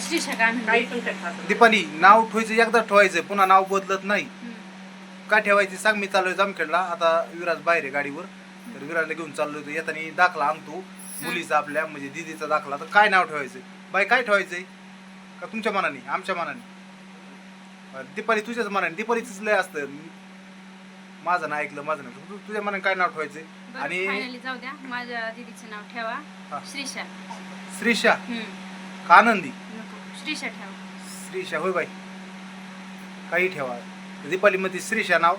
करतात दीपाली नाव ठेवायचं एकदा ठेवायचं पुन्हा नाव बदलत नाही. काय ठेवायची सांग मी चाललोय जामखेडला. आता विराज बाहेर आहे गाडीवर. तर विराजला घेऊन चाललोय तर येताना दाखला आणतो. मुलीचा आपल्या म्हणजे दिदीचा दाखला. तर काय नाव ठेवायचं? बाई काय ठेवायचंय? का तुमच्या मनाने? आमच्या मनाने. बरं, दीपाली तुझ्याच मनाने. दीपालीच लय असतं. माझं ना ऐकलं माझं नाही तू- तुझ्या मनाने काय नाव ठेवायचंय? आणि फायनली जाऊ द्या. माझ्या दीदीचं नाव ठेवा. हा. श्रीशा. श्रीशा? हम्म. का आनंदी? श्रीशा ठेवा. श्रीशा होय बाई. काही ठेवा. दीपाली मध्ये श्रीशा नाव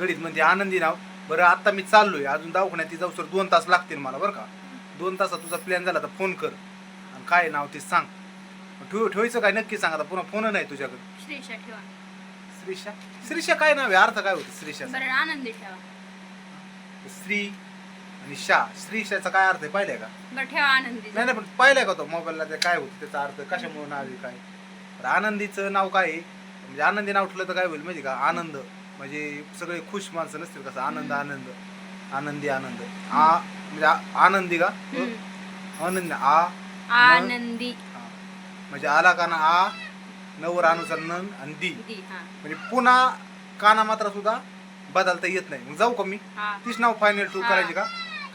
गणित आनंदी नाव. बरं आता मी चाललोय. अजून दवाखान्यात ती जाऊ सर दोन तास लागतील मला बरं का? दोन तासात तुझा प्लॅन झाला तर फोन कर. आणि काय नाव ते सांग. ठेव ठेवायचं काय? नक्की सांग. आता पुन्हा फोन नाही तुझ्याकडे. श्रीशा ठेवा. श्रीशा? श्रीशा काय नाव आहे? अर्थ काय होतं श्रीशा बरं आनंदी ठेवा. श्री आणि शा श्रीशाचा काय अर्थ आहे? पाहिलाय का? आनंदी नाही नाही पण पाहिलाय का तो मोबाईलला ते काय होतं त्याचा अर्थ कशामुळे नाव आहे काय? तर आनंदीचं नाव काय आहे? म्हणजे आनंदी नाव ठेवलं तर काय होईल माहिती का? आनंद. म्हणजे सगळे खुश माणसं नसतील कसं आनंद आनंद. आनंदी आनंद. आ म्हणजे आ- आनंदी का. आनंद आ आनंदी. हा. म्हणजे आला का ना आ नवर अनुसार नन आणि दी. दी हा. म्हणजे पुन्हा काना मात्र सुद्धा बदलता येत नाही. मग जाऊ का मी? हा. तीच नाव फायनल टू हा. करायची का?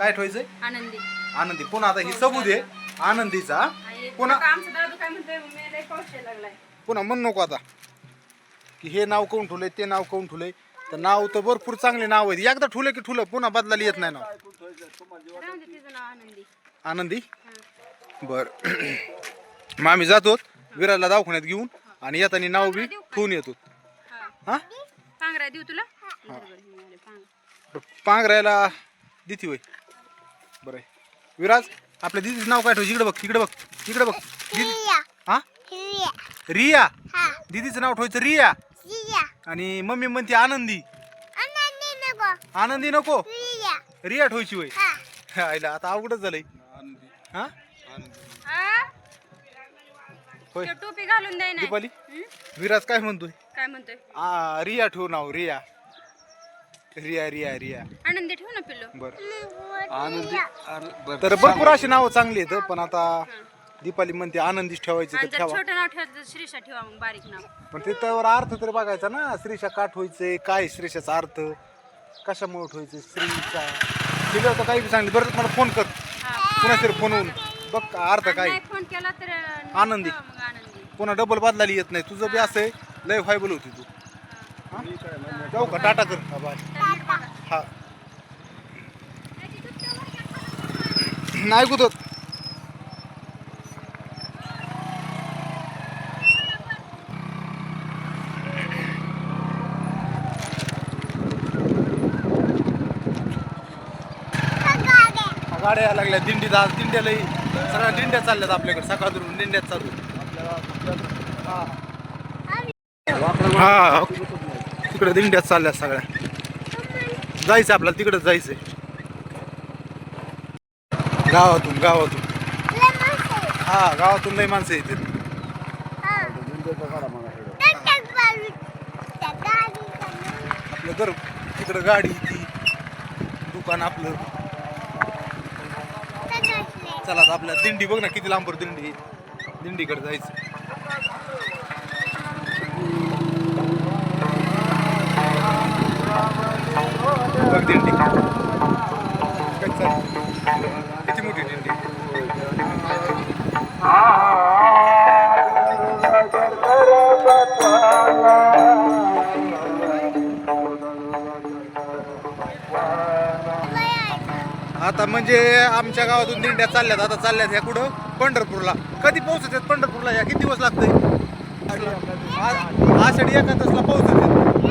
काय ठेवायचंय? आनंदी. आनंदी. पुन्हा आता ही सबूत आहे. आनंदीचा. पुन्हा- आता आमचा दादू काय म्हणतोय? मी लय पाऊस यायला लागलाय. पुन्हा म्हण नको आता. की हे नाव कोण ठुलंय ते नाव कोण ठुलंय? तर नाव तर भरपूर चांगले नाव आहेत. एकदा ठुलं की ठुलं पुन्हा बदलायला येत नाही नाव. राहून दे तिचं नाव आनंदी. आनंदी? हा. बर. मग आम्ही जातो विराला दवाखान्यात घेऊन आणि येताना नाव बी ठेवून येतो. हा. हा? पांघरा देऊ तुला? बरं, हे. पांघरायला दिती होय. बरं आहे. विराज आपल्या दिदीचं नाव काय ठेव? इकडे बघ इकडे बघ इकडे बघ. दिदी हा? रिया. दिदीचं नाव ठेवायचं रिया. आणि मम्मी म्हणते आनंदी. आनंदी नको. रिया. ठेवायची होय. आईला आता अवघडच झालंय. हा? होय. टोपी घालून द्याय दीपाली हं? विराज काय म्हणतोय? काय म्हणतोय? आ रिया ठेव नाव रिया. रिया रिया रिया. आनंदी ठेव ना पिल्लू. बर. आनंदी तर भरपूर अशी नावं चांगली आहेत पण आता दीपाली म्हणते आनंदीच ठेवायची आणि तर जर ठेवा. छोटं नाव ठेवलं तर श्रीशा ठेवा मग बारीक नाव. पण त्याच्यावर अर्थ तरी बघायचा ना. श्रीशा का ठेवायचंय काय श्रीशाचा अर्थ? कशामुळे ठेवायचं श्रीचा तिला तर काही बी सांगली बरं मला फोन कर. हा. पुन्हा तरी फोनवून बघ का अर्थ काय? नाही फोन केला तर अं, आनंदी. ठेवा मग आनंदी. पुन्हा डबल बदलायला येत नाही. तुझं बी असं आहे लय व्हायबल होती तू. हा? जाऊ का टाटा कर. हा, बाय. हा. नाही कुदत. गाड्या यायला लागल्या. दिंडीत आज दिंड्याला सगळ्या दिंड्या चालल्यात आपल्याकडे. सकाळ धरून दिंड्यात चालू हा. हा. तिकडे दिंड्यात चालल्यात सगळ्या. जायचं आपल्याला तिकडे जायचंय. गावातून गावातून. हा गावातून लई माणसं येतात. आपलं घर तिकडं गाडी ती दुकान आपलं. चला आपल्या दिंडी बघ ना किती लांबर दिंडी. दिंडीकडे जायचं. बघ दिंडी काय चाललंय? किती मोठी दिंडी? आता म्हणजे आमच्या गावातून दिंड्या चालल्यात आता चालल्यात ह्या कुठं? पंढरपूरला. कधी पोहोचत पंढरपूरला? या किती दिवस लागतंय? आषाढी एकादशला पोहोचत आहेत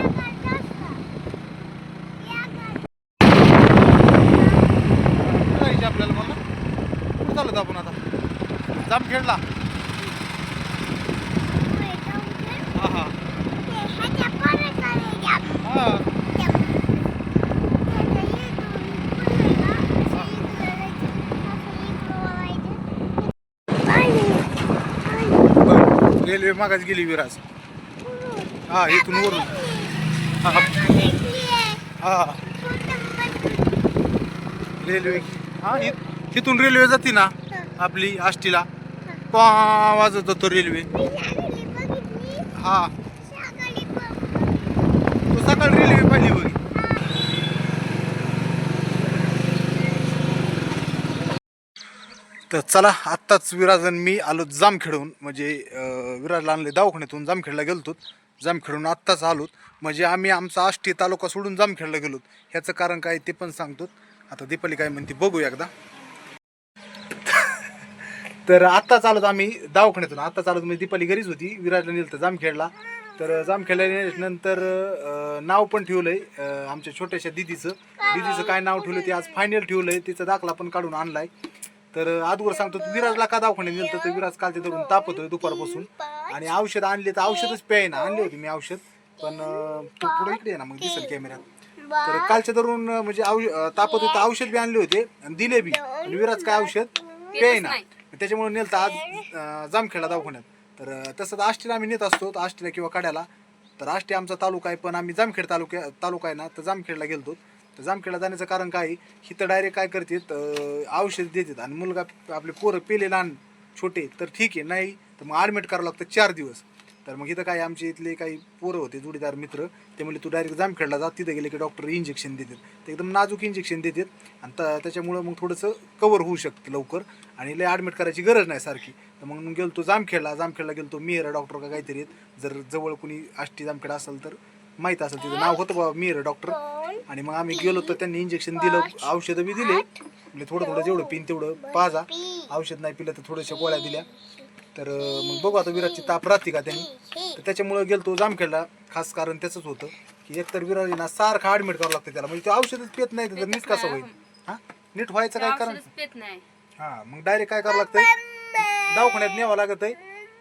कुठं जायचं आपल्याला मला कुठं चालत आपण आता जामखेडला हा हा हा बरं. रेल्वे मागाच गेली विराज. हा इथून वरून. हा. हा. रेल्वे. हा तिथून इथून रेल्वे जाते ना आपली आष्टीला. पा वाजत होतो रेल्वे. हा तू सकाळी रेल्वे पाहिली बघ तर चला आत्ताच विराजन मी आलो जामखेडून म्हणजे विराजला आणले दवाखान्यातून जामखेडला गेलतो. जामखेडून आत्ताच आलोत म्हणजे आम्ही आमचा आष्टी तालुका सोडून जामखेडला गेलो. ह्याचं कारण काय ते पण सांगतो आता दीपाली काय म्हणते बघू एकदा. तर आत्ताच आलोत आम्ही दवाखान्यातून. आत्ताच आलो म्हणजे दीपाली घरीच होती. विराजला नेलं तर जामखेडला. तर जामखेडला नेल्यानंतर नाव पण ठेवलंय आहे आमच्या छोट्याशा दिदीचं. दिदीचं काय नाव ठेवलं ते आज फायनल ठेवलंय. तिचा दाखला पण काढून आणलाय. तर अगोदर सांगतो विराजला का दवाखान्यात नेलं तर विराज काल ते धरून तापतोय दुपारपासून. आणि औषध आणले तर औषधच प्याय ना आणली होती मी औषध. पण तू पुढे इकडे ये ना मग दिसेल कॅमेऱ्यात. तर कालच्या धरून म्हणजे तापत होतं औषध बी आणले होते आणि दिले बी. आणि विराज काय औषध? प्याय ना त्याच्यामुळे नेलं तर आज जामखेडला दवाखान्यात. तर तसंच तसं तर आष्टीला आम्ही नेत असतो आष्टीला किंवा काड्याला. तर आष्टी आमचा तालुका आहे पण आम्ही जामखेड तालुक्या तालुका आहे ना तर जामखेडला गेलतो. जामखेडला जाण्याचं कारण काय आहे? इथं डायरेक्ट काय करतात औषध देतात आणि मुलगा आपले पोरं पेले लहान छोटे तर ठीक आहे नाही तर मग ॲडमिट करावं लागतं चार दिवस. तर मग इथं काय आमचे इथले काही पोरं होते जोडीदार मित्र ते म्हणले तू डायरेक्ट जामखेडला जा तिथं गेले की डॉक्टर इंजेक्शन देतात. ते एकदम नाजूक इंजेक्शन देतात आणि त- त्याच्यामुळं मग थोडंसं कवर होऊ शकतं लवकर आणि लय ॲडमिट करायची गरज नाही सारखी. तर मग गेलो तो जामखेडला जामखेडला गेलो तो मेहरा डॉक्टर का काहीतरी आहेत. जर जवळ कोणी आष्टी जामखेडा असेल तर माहीत असेल तिचं नाव होतं बाबा मिहिरा डॉक्टर आणि मग आम्ही गेलो तर त्यांनी इंजेक्शन दिलं औषधं बी दिले. म्हणजे थोडं थोडं जेवढं पिन तेवढं पाजा. औषध नाही पिलं तर थोड्याशा गोळ्या दिल्या. तर मग बघू आता विराटची ताप राहते का त्यांनी. तर त्याच्यामुळं गेलतो जामखेडला. खास कारण त्याचंच होतं की एकतर विराज ना सारखं ॲडमिट करावं लागतं त्याला. म्हणजे ते औषधच पित नाही तर नीट कसं होईल? हा? नीट व्हायचं काय कारण? हा मग डायरेक्ट काय करावं लागतंय? दवाखान्यात न्यावं लागत आहे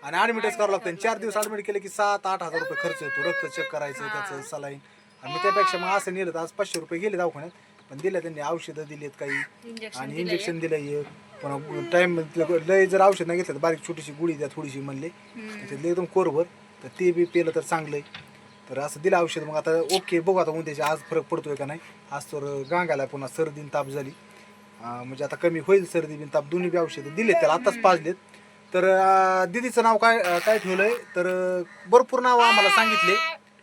आणि ॲडमिटच करावं लागतं. आणि चार दिवस ॲडमिट केले की सात आठ हजार रुपये खर्च येतो. रक्त चेक करायचं त्याचं सलाईन. आणि मग त्यापेक्षा मग असं नेलं तर आज पाचशे रुपये गेले दवाखान्यात. पण दिले त्यांनी औषधं दिलेत काही. आणि इंजेक्शन दिलं एक. पण टाइम लय जर औषध नाही घेतलं तर बारीक छोटीशी गुळी द्या थोडीशी म्हणले. त्याच्यातलं एकदम कोरभर. तर ते बी पेलं तर चांगलं आहे तर असं दिलं औषध. मग आता ओके बघू आता उद्याची आज फरक पडतोय का नाही. आज तर गांगाला पुन्हा सर्दी ताप झाली. म्हणजे आता कमी होईल सर्दी बिन ताप. दोन्ही बी औषधं दिलेत त्याला आताच पाजलेत. तर दीदीचं नाव काय काय ठेवलंय? तर भरपूर नावं आम्हाला सांगितले.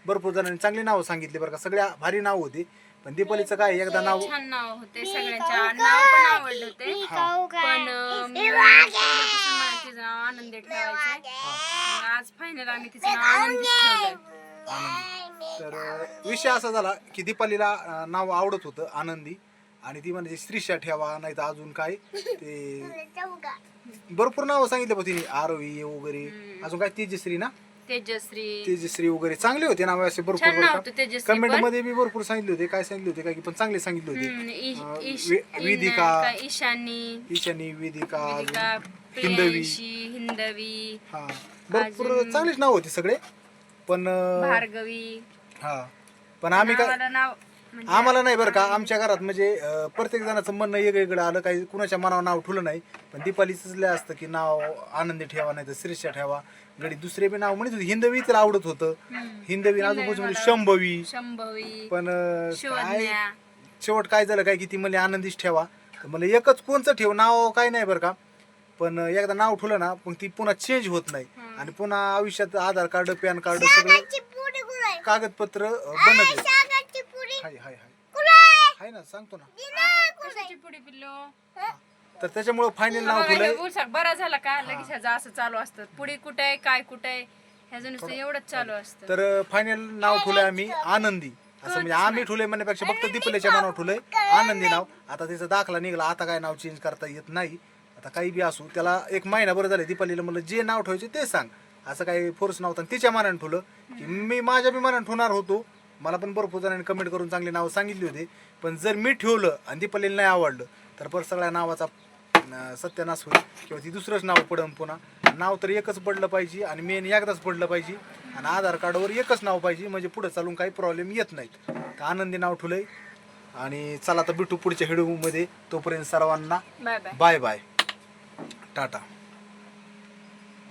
भरपूर जणांनी चांगली नावं सांगितली बरं का. सगळ्या भारी नाव होती. पण दीपालीचं काय एकदा नाव छान नाव होते. सगळ्यांच्या नाव पण आवडले होते. पण अं, मी तिचं मला तिचं नाव आनंदी ठेवायचंय. मग आज फायनल आम्ही तिचं नाव आनंदी ठेवलंय. आनंदी. तर विषय असा झाला की दीपालीला नाव आवडत होतं आनंदी. आणि ती म्हणजे श्रीषा ठेवा नाही तर अजून काय. ते भरपूर नावं सांगितले पण तिने. आरवी वगैरे. अजून काय? तेजश्री ना? तेजश्री. तेजश्री वगैरे. चांगले होते नाव असे भरपूर छान नाव होतं तेजश्री कमेंट पण. मध्ये बी भरपूर सांगितले होते. काय सांगितले होते? काय की पण चांगले सांगितले होते. अं, वे- इन- वेदिका. काय ईशानी. ईशानी वेदिका वेदिका हिंदवी प्रियांशी हिंदवी. हा. भरपूर चांगलेच नाव होते सगळे. पण अं, भार्गवी. हा. पण आम्ही काय नाव आम्हाला नाही बरं का आमच्या घरात म्हणजे अं, प्रत्येक जणाचं म्हणणं वेगवेगळं आलं काही कुणाच्या मनावर नाव ठेवलं नाही. पण दीपालीच लय असतं की नाव आनंदी ठेवा नाही तर श्रीषा ठेवा. गडी दुसरे बी नाव म्हणत होते. हिंदवी तिला आवडत होतं. हिंदवी अजून म्हणजे शंभवी. शंभवी पण अं, काय शिवज्ञा शेवट काय झालं काय की ती म्हणली आनंदीच ठेवा. तर मला एकच कोणचं ठेव नाव काय नाही बरं का. पण अं, एकदा नाव ठेवलं ना पण ती पुन्हा चेंज होत नाही. आणि पुन्हा आयुष्यात आधार कार्ड पॅन कार्ड सगळं कागदपत्र बनत आहे. हाय हाय हाय. हाय ना सांगतो ना. कशाची पुढे पिल्लो? तर त्याच्यामुळं फायनल नाव बघा, ठेवलंय हे उलसाक बरा झाला का? लगेच ह्याचं असं चालू असतं. पुढे कुठे आहे काय कुठे आहे? ह्याचं नुसतं एवढंच चालू असतं. तर फायनल नाव ठेवलंय आम्ही आनंदी. असं म्हणजे आम्ही ठेवलंय म्हणण्यापेक्षा फक्त दीपलेच्या नाव ठेवलंय आनंदी नाव. आता त्याचा दाखला निघाला आता काय नाव चेंज करता येत नाही. आता काही बी असू त्याला एक महिना बरं झालं दीपालीला म्हणलं जे नाव ठेवायचे ते सांग. असं काही फोर्स नव्हता आणि तिच्या मनाने ठेवलं की मी माझ्या बी मनाने ठेवणार होतो. मला पण भरपूर जणांनी कमेंट करून चांगली नावं सांगितली होती. पण जर मी ठेवलं आणि दीपालीला नाही आवडलं तर परत सगळ्या नावाचा सत्यानाश होईल. किंवा ती दुसरंच नाव पडन पुन्हा. नाव तर एकच पडलं पाहिजे आणि मेन एकदाच पडलं पाहिजे. आणि आधार कार्डवर एकच नाव पाहिजे म्हणजे पुढे चालून काही प्रॉब्लेम येत नाहीत. तर आनंदी नाव ठेवलंय. आणि चला आता भेटू पुढच्या व्हिडिओमध्ये तोपर्यंत सर्वांना बाय बाय टाटा.